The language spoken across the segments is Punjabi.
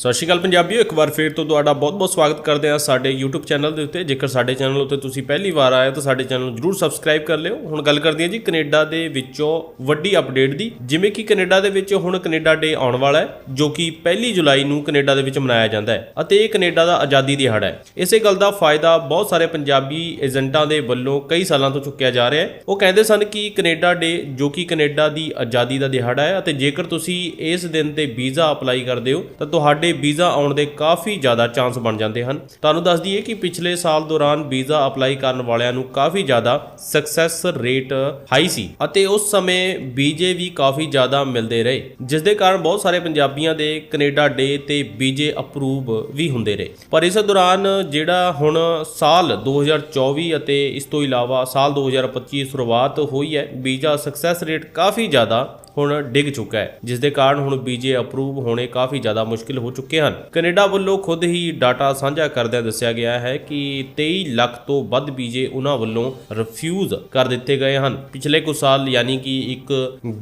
ਸਤਿ ਸ਼੍ਰੀ ਅਕਾਲ ਪੰਜਾਬੀਓ, ਇੱਕ ਵਾਰ ਫੇਰ ਤੋਂ ਤੁਹਾਡਾ ਬਹੁਤ-ਬਹੁਤ ਸਵਾਗਤ ਕਰਦੇ ਹਾਂ ਸਾਡੇ YouTube ਚੈਨਲ ਦੇ ਉੱਤੇ। ਜੇਕਰ ਸਾਡੇ ਚੈਨਲ ਉੱਤੇ ਤੁਸੀਂ ਪਹਿਲੀ ਵਾਰ ਆਏ ਤਾਂ ਸਾਡੇ ਚੈਨਲ ਨੂੰ ਜਰੂਰ ਸਬਸਕ੍ਰਾਈਬ ਕਰ ਲਿਓ। ਹੁਣ ਗੱਲ ਕਰਦੇ ਹਾਂ ਜੀ ਕੈਨੇਡਾ ਦੇ ਵਿੱਚੋਂ ਵੱਡੀ ਅਪਡੇਟ ਦੀ। ਜਿਵੇਂ ਕਿ ਕੈਨੇਡਾ ਦੇ ਵਿੱਚ ਹੁਣ ਕੈਨੇਡਾ ਡੇ ਆਉਣ ਵਾਲਾ ਹੈ, ਜੋ ਕਿ ਪਹਿਲੀ ਜੁਲਾਈ ਨੂੰ ਕੈਨੇਡਾ ਦੇ ਵਿੱਚ ਮਨਾਇਆ ਜਾਂਦਾ ਹੈ ਅਤੇ ਇਹ ਕੈਨੇਡਾ ਦਾ ਆਜ਼ਾਦੀ ਦਿਹਾੜਾ ਹੈ। ਇਸੇ ਗੱਲ ਦਾ ਫਾਇਦਾ ਬਹੁਤ ਸਾਰੇ ਪੰਜਾਬੀ ਏਜੰਟਾਂ ਦੇ ਵੱਲੋਂ ਕਈ ਸਾਲਾਂ ਤੋਂ ਚੁੱਕਿਆ ਜਾ ਰਿਹਾ ਹੈ। ਉਹ ਕਹਿੰਦੇ ਸਨ ਕਿ ਕੈਨੇਡਾ ਡੇ ਜੋ ਕਿ ਕੈਨੇਡਾ ਦੀ ਆਜ਼ਾਦੀ ਦਾ ਦਿਹਾੜਾ ਹੈ ਅਤੇ ਜੇਕਰ ਤੁਸੀਂ ਇਸ ਦਿਨ ਤੇ ਵੀਜ਼ਾ ਅਪਲਾਈ ਕਰਦੇ ਹੋ, ਤਾਂ ਤੁਹਾਡੇ ਵੀਜ਼ਾ ਆਉਣ ਦੇ ਕਾਫੀ ਜ਼ਿਆਦਾ ਚਾਂਸ ਬਣ ਜਾਂਦੇ ਹਨ। ਤੁਹਾਨੂੰ ਦੱਸ ਦਈਏ ਕਿ ਪਿਛਲੇ ਸਾਲ ਦੌਰਾਨ ਵੀਜ਼ਾ ਅਪਲਾਈ ਕਰਨ ਵਾਲਿਆਂ ਨੂੰ ਕਾਫੀ ਜ਼ਿਆਦਾ ਸਕਸੈਸ ਰੇਟ ਹਾਈ ਸੀ ਅਤੇ ਉਸ ਸਮੇਂ ਵੀਜ਼ੇ ਵੀ ਕਾਫੀ ਜ਼ਿਆਦਾ ਮਿਲਦੇ ਰਹੇ ਜਿਸ ਦੇ ਕਾਰਨ ਬਹੁਤ ਸਾਰੇ ਪੰਜਾਬੀਆਂ ਦੇ ਕੈਨੇਡਾ ਡੇ ਤੇ ਵੀਜ਼ੇ ਅਪਰੂਵ ਵੀ ਹੁੰਦੇ ਰਹੇ। ਪਰ ਇਸ ਦੌਰਾਨ ਜਿਹੜਾ ਹੁਣ ਸਾਲ 2024 ਅਤੇ ਇਸ ਤੋਂ ਇਲਾਵਾ ਸਾਲ 2025 ਸ਼ੁਰੂਆਤ ਹੋਈ ਹੈ, ਵੀਜ਼ਾ ਸਕਸੈਸ ਰੇਟ ਕਾਫੀ ਜ਼ਿਆਦਾ ਹੁਣ ਡਿੱਗ ਚੁੱਕਾ ਹੈ ਜਿਸ ਦੇ ਕਾਰਨ ਹੁਣ ਵੀਜ਼ੇ ਅਪਰੂਵ ਹੋਣੇ ਕਾਫੀ ਜ਼ਿਆਦਾ ਮੁਸ਼ਕਿਲ ਹੋ ਚੁੱਕੇ ਹਨ। ਕੈਨੇਡਾ ਵੱਲੋਂ ਖੁਦ ਹੀ ਡਾਟਾ ਸਾਂਝਾ ਕਰਦਿਆਂ ਦੱਸਿਆ ਗਿਆ ਹੈ ਕਿ 23 ਲੱਖ ਤੋਂ ਵੱਧ ਵੀਜ਼ੇ ਉਹਨਾਂ ਵੱਲੋਂ ਰਿਫਿਊਜ਼ ਕਰ ਦਿੱਤੇ ਗਏ ਹਨ। ਪਿਛਲੇ ਕੁਝ ਸਾਲ, ਯਾਨੀ ਕਿ ਇੱਕ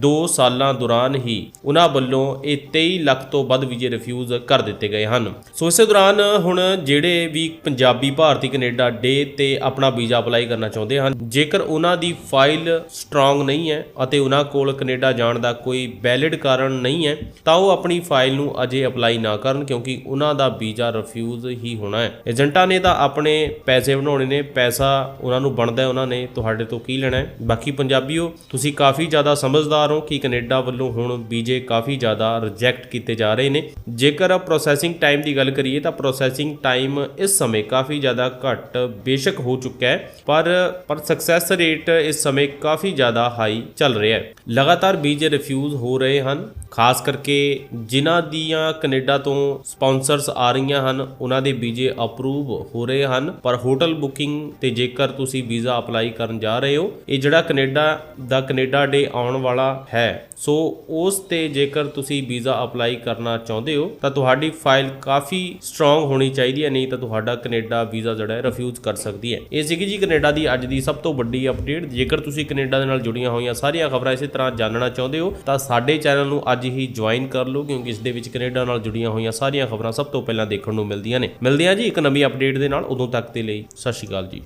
2 ਸਾਲਾਂ ਦੌਰਾਨ ਹੀ ਉਹਨਾਂ ਵੱਲੋਂ ਇਹ 23 ਲੱਖ ਤੋਂ ਵੱਧ ਵੀਜ਼ੇ ਰਿਫਿਊਜ਼ ਕਰ ਦਿੱਤੇ ਗਏ ਹਨ। ਸੋ ਇਸੇ ਦੌਰਾਨ ਹੁਣ ਜਿਹੜੇ ਵੀ ਪੰਜਾਬੀ ਭਾਰਤੀ ਕੈਨੇਡਾ ਡੇ ਤੇ ਆਪਣਾ ਵੀਜ਼ਾ ਅਪਲਾਈ ਕਰਨਾ ਚਾਹੁੰਦੇ ਹਨ, ਜੇਕਰ ਉਹਨਾਂ ਦੀ ਫਾਈਲ ਸਟਰੋਂਗ ਨਹੀਂ ਹੈ ਅਤੇ ਉਹਨਾਂ ਕੋਲ ਕੈਨੇਡਾ ਜਾਣ ਦਾ ਕੋਈ ਵੈਲਿਡ ਕਾਰਨ ਨਹੀਂ ਹੈ, ਤਾਂ ਉਹ ਆਪਣੀ ਫਾਈਲ ਨੂੰ ਅਜੇ ਅਪਲਾਈ ਨਾ ਕਰਨ ਕਿਉਂਕਿ ਉਹਨਾਂ ਦਾ ਵੀਜ਼ਾ ਰਿਫਿਊਜ਼ ਹੀ ਹੋਣਾ ਹੈ। ਏਜੰਟਾਂ ਨੇ ਤਾਂ ਆਪਣੇ ਪੈਸੇ ਬਣਾਉਣੇ ਨੇ, ਪੈਸਾ ਉਹਨਾਂ ਨੂੰ ਬਣਦਾ ਹੈ, ਉਹਨਾਂ ਨੇ ਤੁਹਾਡੇ ਤੋਂ ਕੀ ਲੈਣਾ ਹੈ। ਬਾਕੀ ਪੰਜਾਬੀਓ, ਤੁਸੀਂ ਕਾਫੀ ਜ਼ਿਆਦਾ ਸਮਝਦਾਰ ਹੋ ਕਿ ਕੈਨੇਡਾ ਵੱਲੋਂ ਹੁਣ ਵੀਜ਼ੇ ਕਾਫੀ ਜ਼ਿਆਦਾ ਰਿਜੈਕਟ ਕੀਤੇ ਜਾ ਰਹੇ ਨੇ। ਜੇਕਰ ਪ੍ਰੋਸੈਸਿੰਗ ਟਾਈਮ ਦੀ ਗੱਲ ਕਰੀਏ, ਤਾਂ ਪ੍ਰੋਸੈਸਿੰਗ ਟਾਈਮ ਇਸ ਸਮੇਂ ਕਾਫੀ ਜ਼ਿਆਦਾ ਘੱਟ ਬੇਸ਼ੱਕ ਹੋ ਚੁੱਕਾ ਹੈ, ਪਰ ਪਰ ਸਕਸੈਸ ਰੇਟ ਇਸ ਸਮੇਂ ਕਾਫੀ ਜ਼ਿਆਦਾ ਹਾਈ ਚੱਲ ਰਿਹਾ ਹੈ। ਲਗਾਤਾਰ ਵੀਜ਼ੇ ਰਿਫਿਊਜ਼ ਹੋ ਰਹੇ ਹਨ। ਖਾਸ ਕਰਕੇ ਜਿਨ੍ਹਾਂ ਦੀਆਂ ਕੈਨੇਡਾ ਤੋਂ ਸਪਾਂਸਰਸ ਆ ਰਹੀਆਂ ਹਨ, ਉਹਨਾਂ ਦੇ ਵੀਜ਼ੇ ਅਪਰੂਵ ਹੋ ਰਹੇ ਹਨ। ਪਰ ਹੋਟਲ ਬੁਕਿੰਗ ਤੇ ਜੇਕਰ ਤੁਸੀਂ ਵੀਜ਼ਾ ਅਪਲਾਈ ਕਰਨ ਜਾ ਰਹੇ ਹੋ, ਇਹ ਜਿਹੜਾ ਕੈਨੇਡਾ ਦਾ ਕੈਨੇਡਾ ਡੇ ਆਉਣ ਵਾਲਾ ਹੈ। ਸੋ ਉਸ ਤੇ ਜੇਕਰ ਤੁਸੀਂ ਵੀਜ਼ਾ ਅਪਲਾਈ ਕਰਨਾ ਚਾਹੁੰਦੇ ਹੋ, ਤਾਂ ਤੁਹਾਡੀ ਫਾਈਲ ਕਾਫੀ ਸਟਰੋਂਗ ਹੋਣੀ ਚਾਹੀਦੀ ਹੈ, ਨਹੀਂ ਤਾਂ ਤੁਹਾਡਾ ਕੈਨੇਡਾ ਵੀਜ਼ਾ ਜਿਹੜਾ ਹੈ ਰਿਫਿਊਜ਼ ਕਰ ਸਕਦੀ ਹੈ। ਇਹ ਸੀਗੀ ਜੀ ਕੈਨੇਡਾ ਦੀ ਅੱਜ ਦੀ ਸਭ ਤੋਂ ਵੱਡੀ ਅਪਡੇਟ ਜੇਕਰ ਤੁਸੀਂ ਕੈਨੇਡਾ ਦੇ ਨਾਲ ਜੁੜੀਆਂ ਹੋਈਆਂ ਸਾਰੀਆਂ ਖਬਰਾਂ ਇਸੇ ਤਰ੍ਹਾਂ ਜਾਣਨਾ ਚਾਹੁੰਦੇ ਹੋ, ਤਾਂ ਸਾਡੇ ਚੈਨਲ ਨੂੰ ਅੱਜ ਅੱਜ ਹੀ ਜੁਆਇਨ ਕਰ ਲਓ, ਕਿਉਂਕਿ ਇਸ ਦੇ ਵਿੱਚ ਕੈਨੇਡਾ ਨਾਲ ਜੁੜੀਆਂ ਹੋਈਆਂ ਸਾਰੀਆਂ ਖਬਰਾਂ ਸਭ ਤੋਂ ਪਹਿਲਾਂ ਦੇਖਣ ਨੂੰ ਮਿਲਦੀਆਂ ਨੇ। ਮਿਲਦੇ ਹਾਂ ਜੀ ਇੱਕ ਨਵੀਂ ਅਪਡੇਟ ਦੇ ਨਾਲ, ਉਦੋਂ ਤੱਕ ਦੇ ਲਈ ਸਤਿ ਸ਼੍ਰੀ ਅਕਾਲ ਜੀ।